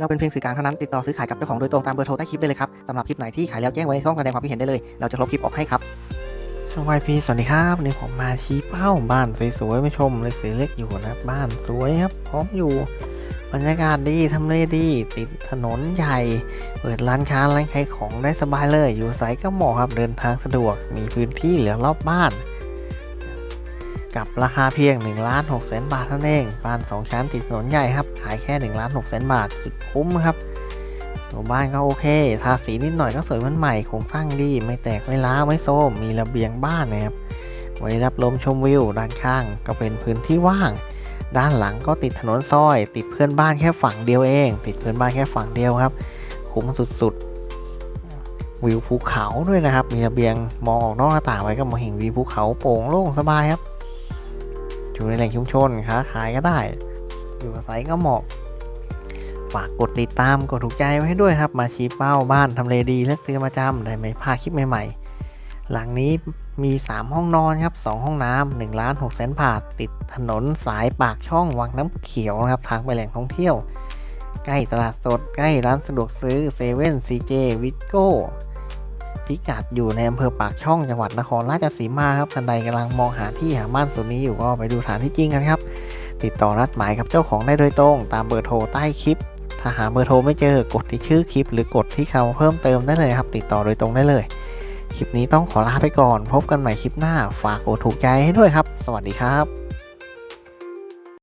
เราเป็นเพียงสื่อกลางเท่านั้นติดต่อซื้อขายกับเจ้าของโดยตรงตามเบอร์โทรใต้คลิปได้เลยครับสำหรับคลิปไหนที่ขายแล้วแจ้งไว้ในช่องแสดงความคิดเห็นได้เลยเราจะลบคลิปออกให้ครับช่องวายพีสวัสดีครับวันนี้ผมมาชี้เป้าบ้านสวยๆมาชมเล็กสีเล็กอยู่นะครับบ้านสวยครับพร้อมอยู่บรรยากาศดีทำเลดีติดถนนใหญ่ เปิดร้านค้าร้านขายของได้สบายเลย อยู่ไสก็เหมาะครับเดินทางสะดวกมีพื้นที่เหลือรอบบ้าน กับราคาเพียง1ล้าน6แสนบาทเท่านั้นเองบ้าน 2 ชั้นติดถนนใหญ่ครับ ขายแค่1ล้าน6แสนบาทสุดคุ้มครับตัวบ้านก็โอเค ทาสีนิดหน่อยก็สวยมันใหม่โครงสร้างดีไม่แตกไม่ล้าไม่โซมมีระเบียงบ้านนะครับไว้รับลมชมวิวด้านข้างก็เป็นพื้นที่ว่าง ด้านหลังก็ติดถนนซอย ติดเพื่อนบ้านแค่ฝั่งเดียวเอง ติดเพื่อนบ้านแค่ฝั่งเดียวครับ คุ้มสุดๆ วิวภูเขาด้วยนะครับ มีระเบียงมองออกนอกหน้าต่างไปก็มองเห็นวิวภูเขาโปร่งโล่งสบายครับ อยู่ในแหล่งชุมชนค้าขายก็ได้ อยู่อาศัยก็เหมาะ ฝากกดติดตามกดถูกใจไว้ให้ด้วยครับ มาชี้เป้าบ้านทำเลดีเลือกซื้อประจำได้ไม่พลาดคลิปใหม่ๆ หลังนี้มี 3 ห้องนอนครับ 2 ห้องน้ำ1ล้าน6แสนบาทติดถนนสายปากช่องวังน้ำเขียวนะครับ ทางไปแหล่งท่องเที่ยว ใกล้ตลาดสด ใกล้ร้านสะดวกซื้อเซเว่นซีเจวิโก้ พิกัดอยู่ในอำเภอปากช่องจังหวัดนครราชสีมาครับท่านใดกำลังมองหาที่หาบ้านส่วนนี้อยู่ก็ไปดูฐานที่จริงกันครับ ติดต่อนัดหมายกับเจ้าของได้โดยตรง ตามเบอร์โทรใต้คลิป ถ้าหาเบอร์โทรไม่เจอกดที่ชื่อคลิป หรือกดที่คำเพิ่มเติมได้เลยครับ ติดต่อโดยตรงได้เลย คลิปนี้ต้องขอลาไปก่อน พบกันใหม่คลิปหน้า ฝากกดถูกใจให้ด้วยครับ สวัสดีครับ